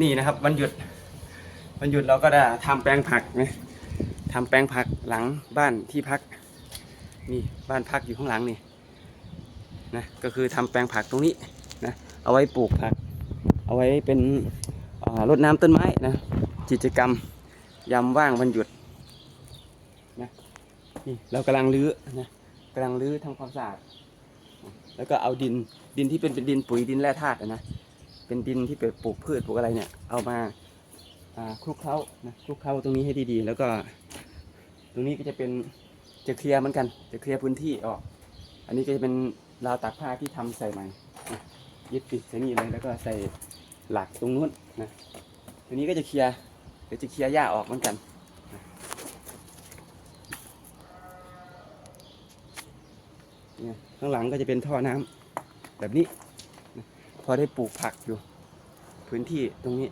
นี่นะครับวันหยุดวันหยุดเราก็ได้ทำแปลงผักนะทำแปลงผักหลังบ้านที่พัก นี่บ้านพักอยู่ข้างหลังนี่นะก็คือทำแปลงผักตรงนี้นะเอาไว้ปลูกผัก เอาไว้เป็นรดน้ำต้นไม้นะกิจกรรมยามว่างวันหยุดนะนี่เรากำลังรื้อนะกำลังรื้อทำความสะอาดแล้วก็เอาดินดินที่เป็นเป็นดินปุ๋ยดินแร่ธาตุนะ เป็นดินที่ไปปลูกพืชปลูกอะไรเนี่ย เอามาคลุกเคล้านะคลุกเคล้าตรงนี้ให้ดีๆ แล้วก็ ตรงนี้ก็จะเป็นจะเคลียร์เหมือนกัน จะเคลียร์พื้นที่ออก อันนี้ก็จะเป็นราวตากผ้าที่ทำใส่ใหม่ยึดติดใส่นี่เลยแล้วก็ใส่หลักตรงนู้นนะตัวนี้ก็จะเคลียร์เดี๋ยวจะเคลียร์หญ้าออกเหมือนกันเนี่ยข้างหลังก็จะเป็นท่อน้ำแบบนี้ พอได้ปลูกผักอยู่ พื้นที่ตรงนี้